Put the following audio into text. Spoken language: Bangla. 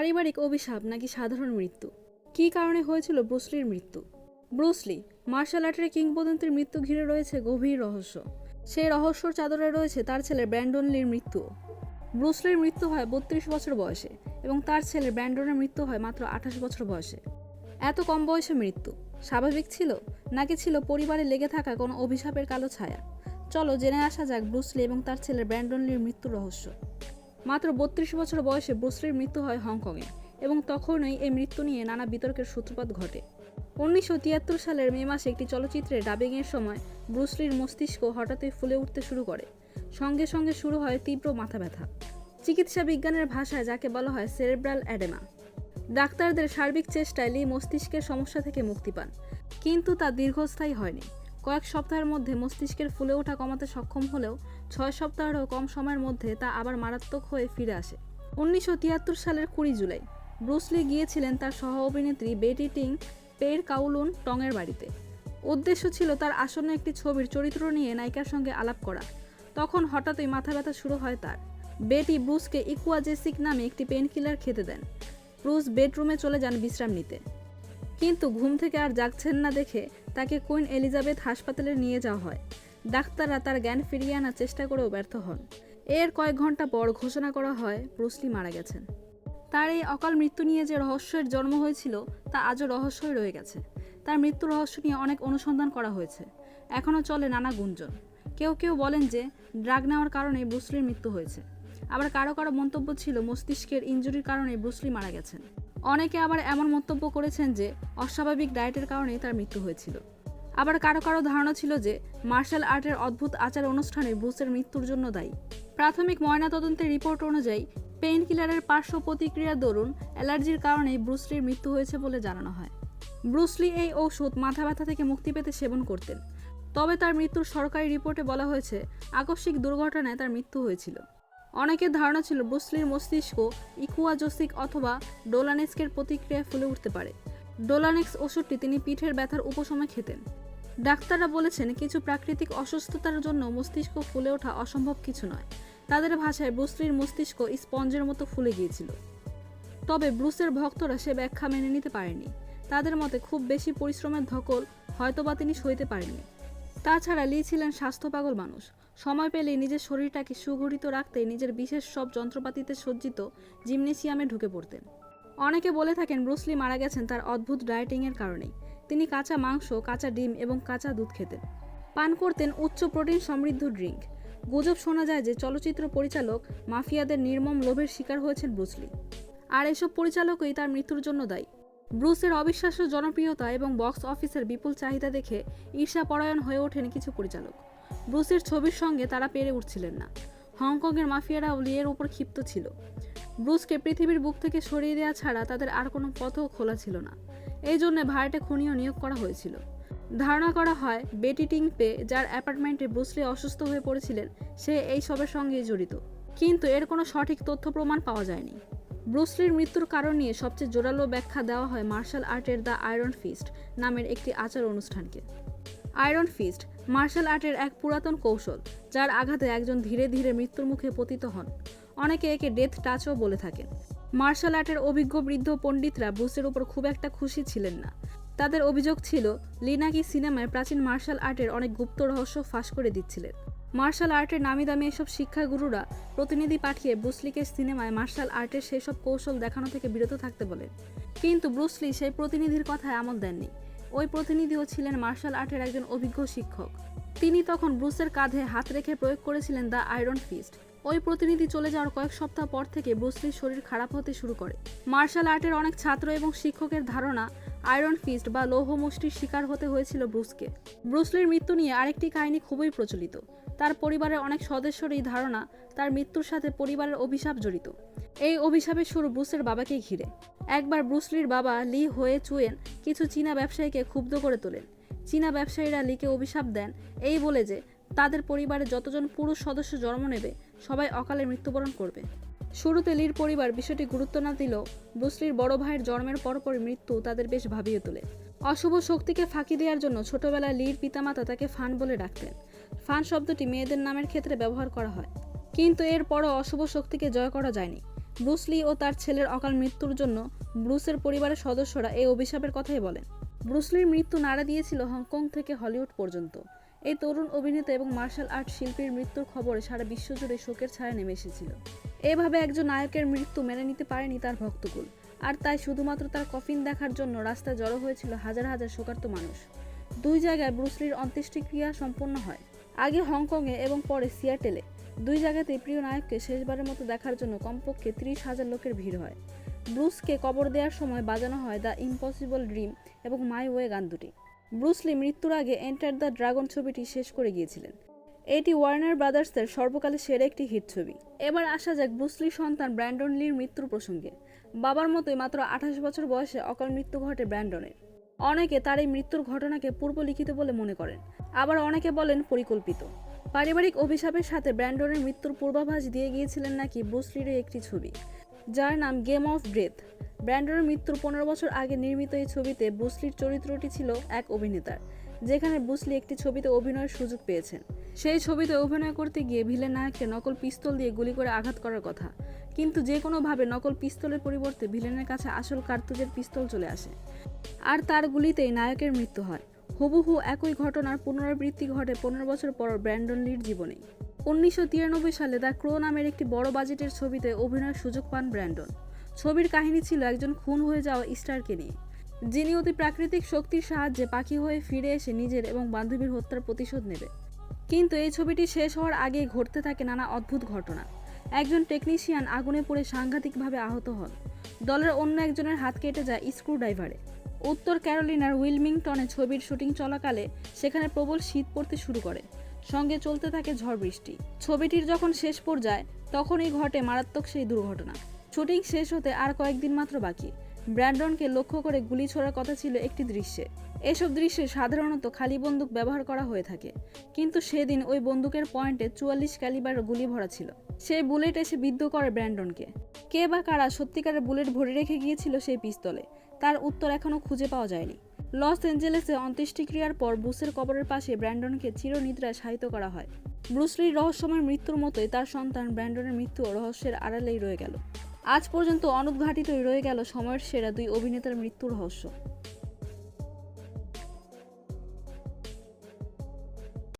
পারিবারিক অভিশাপ নাকি সাধারণ মৃত্যু? কী কারণে হয়েছিল ব্রুসলির মৃত্যু? ব্রুসলি, মার্শাল আর্টের কিংবদন্তির মৃত্যু ঘিরে রয়েছে গভীর রহস্য। সেই রহস্যর চাদরে রয়েছে তার ছেলে ব্র্যান্ডন লির মৃত্যুও। ব্রুসলির মৃত্যু হয় বত্রিশ বছর বয়সে এবং তার ছেলে ব্র্যান্ডনের মৃত্যু হয় মাত্র আঠাশ বছর বয়সে। এত কম বয়সে মৃত্যু স্বাভাবিক ছিল নাকি ছিল পরিবারে লেগে থাকা কোনো অভিশাপের কালো ছায়া? চলো জেনে আসা যাক ব্রুসলি এবং তার ছেলে ব্র্যান্ডন লির মৃত্যুর রহস্য। মাত্র বত্রিশ বছর বয়সে ব্রুসলির মৃত্যু হয় হংকংয়ে এবং তখনই এই মৃত্যু নিয়ে নানা বিতর্কের সূত্রপাত ঘটে। উনিশশো তিয়াত্তর সালের মে মাসে একটি চলচ্চিত্রে ডাবিংয়ের সময় ব্রুসলির মস্তিষ্ক হঠাৎই ফুলে উঠতে শুরু করে। সঙ্গে সঙ্গে শুরু হয় তীব্র মাথা ব্যথা। চিকিৎসা বিজ্ঞানের ভাষায় যাকে বলা হয় সেরেব্রাল অ্যাডেমা। ডাক্তারদের সার্বিক চেষ্টায় লি মস্তিষ্কের সমস্যা থেকে মুক্তি পান, কিন্তু তা দীর্ঘস্থায়ী হয়নি। কয়েক সপ্তাহের মধ্যে মস্তিষ্কের ফুলে ওঠা কমাতে সক্ষম হলেও ছয় সপ্তাহেরও কম সময়ের মধ্যে তা আবার মারাত্মক হয়ে ফিরে আসে। উনিশশো তিয়াত্তর সালের কুড়ি জুলাই ব্রুসলি গিয়েছিলেন তার সহ অভিনেত্রী বেটি টিং পের কাউলুন টংয়ের বাড়িতে। উদ্দেশ্য ছিল তার আসন্ন একটি ছবির চরিত্র নিয়ে নায়িকার সঙ্গে আলাপ করা। তখন হঠাৎই মাথা ব্যথা শুরু হয় তার। বেটি ব্রুসকে ইকুয়াজেসিক নামে একটি পেনকিলার খেতে দেন। ব্রুস বেডরুমে চলে যান বিশ্রাম নিতে। কিন্তু ঘুম থেকে আর জাগছেন না দেখে তাকে কুইন এলিজাবেথ হাসপাতালে নিয়ে যাওয়া হয়। ডাক্তাররা তার জ্ঞান ফিরিয়ে আনার চেষ্টা করেও ব্যর্থ হন। এর কয়েক ঘণ্টা পর ঘোষণা করা হয় ব্রুসলি মারা গেছেন। তার এই অকাল মৃত্যু নিয়ে যে রহস্যের জন্ম হয়েছিল, তা আজও রহস্যই রয়ে গেছে। তার মৃত্যু রহস্য নিয়ে অনেক অনুসন্ধান করা হয়েছে। এখনও চলে নানা গুঞ্জন। কেউ কেউ বলেন যে, ড্রাগ নেওয়ার কারণে ব্রুসলির মৃত্যু হয়েছে। আবার কারও কারও মন্তব্য ছিল মস্তিষ্কের ইঞ্জুরির কারণে ব্রুসলি মারা গেছেন। অনেকে আবার এমন মন্তব্য করেছেন যে, অস্বাভাবিক ডায়েটের কারণেই তার মৃত্যু হয়েছিল। আবার কারও কারও ধারণা ছিল যে মার্শাল আর্টের অদ্ভুত আচার অনুষ্ঠানে ব্রুসের মৃত্যুর জন্য দায়ী। প্রাথমিক ময়নাতদন্তের রিপোর্ট অনুযায়ী পেইন কিলারের পার্শ্ব প্রতিক্রিয়ার দরুন অ্যালার্জির কারণেই ব্রুসলির মৃত্যু হয়েছে বলে জানানো হয়। ব্রুসলি এই ঔষধ মাথা ব্যথা থেকে মুক্তি পেতে সেবন করতেন। তবে তার মৃত্যুর সরকারি রিপোর্টে বলা হয়েছে, আকস্মিক দুর্ঘটনায় তার মৃত্যু হয়েছিল। অনেকের ধারণা ছিল ব্রুসলির মস্তিষ্ক ইকুয়াজোসিক অথবা ডোলানেক্সকের প্রতিক্রিয়ায় ফুলে উঠতে পারে। ডোলানেক্স ওষুধটি তিনি পিঠের ব্যথার উপশমে খেতেন। ডাক্তাররা বলেছেন কিছু প্রাকৃতিক অসুস্থতার জন্য মস্তিষ্ক ফুলে ওঠা অসম্ভব কিছু নয়। তাদের ভাষায় ব্রুসলির মস্তিষ্ক স্পঞ্জের মতো ফুলে গিয়েছিল। তবে ব্রুসের ভক্তরা সে ব্যাখ্যা মেনে নিতে পারেনি। তাদের মতে খুব বেশি পরিশ্রমের ধকল হয়তোবা তিনি সইতে পারেননি। তাছাড়া লি ছিলেন স্বাস্থ্য পাগল মানুষ। সময় পেলেই নিজের শরীরটাকে সুগঠিত রাখতে নিজের বিশেষ সব যন্ত্রপাতিতে সজ্জিত জিমনেসিয়ামে ঢুকে পড়তেন। অনেকে বলে থাকেন ব্রুসলি মারা গেছেন তার অদ্ভুত ডায়েটিংয়ের কারণেই। তিনি কাঁচা মাংস, কাঁচা ডিম এবং কাঁচা দুধ খেতেন। পান করতেন উচ্চ প্রোটিন সমৃদ্ধ ড্রিঙ্ক গুজব শোনা যায় যে চলচ্চিত্র পরিচালক মাফিয়াদের নির্মম লোভের শিকার হয়েছেন ব্রুসলি আর এসব পরিচালকই তার মৃত্যুর জন্য দায়ী। ব্রুসের অবিশ্বাস্য জনপ্রিয়তা এবং বক্স অফিসের বিপুল চাহিদা দেখে ঈর্ষাপরায়ণ হয়ে ওঠেন কিছু পরিচালক। ব্রুসের ছবির সঙ্গে তারা পেরে উঠছিলেন না। হংকংয়ের মাফিয়ারাও লিয়ের উপর ক্ষিপ্ত ছিল। ব্রুসকে পৃথিবীর বুক থেকে সরিয়ে দেওয়া ছাড়া তাদের আর কোনো পথও খোলা ছিল না। এই জন্য ভাড়াটে খুনিও নিয়োগ করা হয়েছিল। ধারণা করা হয়, বেটি টিং পে, যার অ্যাপার্টমেন্টে ব্রুসলি অসুস্থ হয়ে পড়েছিলেন, সে এই সবের সঙ্গেই জড়িত। কিন্তু এর কোনো সঠিক তথ্য প্রমাণ পাওয়া যায়নি। ব্রুসলির মৃত্যুর কারণ নিয়ে সবচেয়ে জোরালো ব্যাখ্যা দেওয়া হয় মার্শাল আর্টের দ্য আয়রন ফিস্ট নামের একটি আচার অনুষ্ঠানকে। আয়রন ফিস্ট, মার্শাল আর্টের এক পুরাতন কৌশল, যার আঘাতে একজন ধীরে ধীরে মৃত্যুর মুখে পতিত হন। অনেকে একে ডেথ টাচও বলে থাকেন। মার্শাল আর্টের অভিজ্ঞ বৃদ্ধ পণ্ডিতরা ব্রুসের উপর খুব একটা খুশি ছিলেন না। তাদের অভিযোগ ছিল লি নাকি সিনেমায় প্রাচীন মার্শাল আর্টের অনেক গুপ্ত রহস্য ফাঁস করে দিচ্ছিলেন। মার্শাল আর্টের নামি দামি এসব শিক্ষাগুরুরা প্রতিনিধি পাঠিয়ে ব্রুসলিকে সিনেমায় মার্শাল আর্টের সেসব কৌশল দেখানো থেকে বিরত থাকতে বলেন। কিন্তু ব্রুসলি সেই প্রতিনিধির কথায় আমল দেননি। ওই প্রতিনিধিও ছিলেন মার্শাল আর্টের একজন অভিজ্ঞ শিক্ষক। তিনি তখন ব্রুসের কাঁধে হাত রেখে প্রয়োগ করেছিলেন দ্য আয়রন ফিস্ট। ওই প্রতিনিধি চলে যাওয়ার কয়েক সপ্তাহ পর থেকে ব্রুসলির শরীর খারাপ হতে শুরু করে। মার্শাল আর্টের অনেক ছাত্র এবং শিক্ষকের ধারণা, আয়রন ফিস্ট বা লৌহ মুষ্টির শিকার হতে হয়েছিল ব্রুসকে। ব্রুসলির মৃত্যু নিয়ে আরেকটি কাহিনী খুবই প্রচলিত। তার পরিবারের অনেক সদস্যর এই ধারণা তার মৃত্যুর সাথে পরিবারের অভিশাপ জড়িত। এই অভিশাপের শুরু ব্রুসের বাবাকে ঘিরে। একবার ব্রুসলির বাবা লি হয়ে চুয়েন কিছু চীনা ব্যবসায়ীকে ক্ষুব্ধ করে তোলেন। চীনা ব্যবসায়ীরা লিকে অভিশাপ দেন, এই বলে যে তাদের পরিবারে যতজন পুরুষ সদস্য জন্ম নেবে, সবাই অকালে মৃত্যুবরণ করবে। শুরুতে লির পরিবার বিষয়টি গুরুত্ব না দিলেও ব্রুসলির বড় ভাইয়ের জন্মের পরপরই মৃত্যু তাদের বেশ ভাবিয়ে তোলে। অশুভ শক্তিকে ফাঁকি দেওয়ার জন্য ছোটবেলায় লির পিতামাতা তাকে ফান বলে ডাকতেন। ফান শব্দটি মেয়েদের নামের ক্ষেত্রে ব্যবহার করা হয়। কিন্তু এরপরও অশুভ শক্তিকে জয় করা যায়নি। ব্রুসলি ও তার ছেলের অকাল মৃত্যুর জন্য ব্রুসের পরিবারের সদস্যরা এই অভিশাপের কথাই বলেন। ব্রুসলির মৃত্যু নাড়া দিয়েছিল হংকং থেকে হলিউড পর্যন্ত। এই তরুণ অভিনেতা এবং মার্শাল আর্ট শিল্পীর মৃত্যুর খবরে সারা বিশ্বজুড়ে শোকের ছায়া নেমে এসেছিল। এভাবে একজন নায়কের মৃত্যু মেনে নিতে পারেনি তার ভক্তকুল। আর তাই শুধুমাত্র তার কফিন দেখার জন্য রাস্তায় জড়ো হয়েছিল হাজার হাজার শোকার্ত মানুষ। দুই জায়গায় ব্রুসলির অন্ত্যেষ্টিক্রিয়া সম্পন্ন হয়। আগে হংকংয়ে এবং পরে সিয়াটেলে। দুই জায়গাতেই প্রিয় নায়ককে শেষবারের মতো দেখার জন্য কমপক্ষে ত্রিশ হাজার লোকের ভিড় হয়। ব্রুসকে কবর দেওয়ার সময় বাজানো হয় দ্য ইম্পসিবল ড্রিম এবং মাই ওয়ে গান দুটি। ব্রুসলি মৃত্যুর আগে এন্টার দ্য ড্রাগন ছবিটি শেষ করে গিয়েছিলেন। এটি ওয়ার্নার ব্রাদার্সের সর্বকালের সেরা একটি হিট ছবি। এবার আসা যাক ব্রুসলির সন্তান ব্র্যান্ডন লির মৃত্যুর প্রসঙ্গে। বাবার মতোই মাত্র আঠাশ বছর বয়সে অকাল মৃত্যু ঘটে ব্র্যান্ডনের। অনেকে তার এই মৃত্যুর ঘটনাকে পূর্বলিখিত বলে মনে করেন। আবার অনেকে বলেন পরিকল্পিত। পারিবারিক অভিশাপের সাথে ব্র্যান্ডনের মৃত্যুর পূর্বাভাস দিয়ে গিয়েছিলেন নাকি ব্রুসলির একটি ছবি? যার নাম গেম অফ ব্রেথ ব্র্যান্ডনের মৃত্যুর পনেরো বছর আগে নির্মিত এই ছবিতে বুসলির চরিত্রটি ছিল এক অভিনেতার, যেখানে বুসলি একটি ছবিতে অভিনয়ের সুযোগ পেয়েছেন। সেই ছবিতে অভিনয় করতে গিয়ে ভিলেন নায়ককে নকল পিস্তল দিয়ে গুলি করে আঘাত করার কথা। কিন্তু যে কোনোভাবে নকল পিস্তলের পরিবর্তে ভিলেনের কাছে আসল কার্তুজের পিস্তল চলে আসে। আর তার গুলিতেই নায়কের মৃত্যু হয়। হুবহু একই ঘটনার পুনরাবৃত্তি ঘটে পনেরো বছর পর ব্র্যান্ডন লির জীবনে উনিশশো তিরানব্বই সালে দ্য ক্রো নামের একটি বড় বাজেটের ছবিতে অভিনয়ের সুযোগ পান ব্র্যান্ডন। ছবির কাহিনী ছিল একজন খুন হয়ে যাওয়া স্টারকে নিয়ে। যিনি অতি প্রাকৃতিক শক্তির সাহায্যে পাখি হয়ে ফিরে এসে নিজের এবং বান্ধবীর হত্যার প্রতিশোধ নেবে। কিন্তু এই ছবিটি শেষ হওয়ার আগেই ঘটতে থাকে নানা অদ্ভুত ঘটনা। একজন টেকনিশিয়ান আগুনে পড়ে সাংঘাতিকভাবে আহত হন। দলের অন্য একজনের হাত কেটে যায় স্ক্রু ড্রাইভারে উত্তর ক্যারোলিনার উইলমিংটনে ছবির শুটিং চলাকালে সেখানে প্রবল শীত পড়তে শুরু করে। সঙ্গে চলতে থাকে ঝড় বৃষ্টি। ছবিটির যখন শেষ পর্যায়ে, তখনই ঘটে মারাত্মক সেই দুর্ঘটনা। শুটিং শেষ হতে আর কয়েকদিন মাত্র বাকি। ব্র্যান্ডনকে লক্ষ্য করে গুলি ছোড়ার কথা ছিল একটি দৃশ্যে। এসব দৃশ্যে সাধারণত খালি বন্দুক ব্যবহার করা হয়ে থাকে। কিন্তু সেদিন ওই বন্দুকের পয়েন্টে চুয়াল্লিশ ক্যালিবার গুলি ভরা ছিল। সেই বুলেট এসে বিদ্ধ করে ব্র্যান্ডনকে। কে বা কারা সত্যিকারের বুলেট ভরে রেখে গিয়েছিল সেই পিস্তলে, তার উত্তর এখনও খুঁজে পাওয়া যায়নি। লস অ্যাঞ্জেলেসে অন্ত্যেষ্টিক্রিয়ার পর ব্রুসের কবরের পাশে ব্র্যান্ডনকে চিরনিদ্রায় শায়িত করা হয়। ব্রুসলির রহস্যময় মৃত্যুর মতোই তার সন্তান ব্র্যান্ডনের মৃত্যু রহস্যের আড়ালেই রয়ে গেল। আজ পর্যন্ত অনুদ্ঘাটিতই রয়ে গেল সময়ের সেরা দুই অভিনেতার মৃত্যু রহস্য।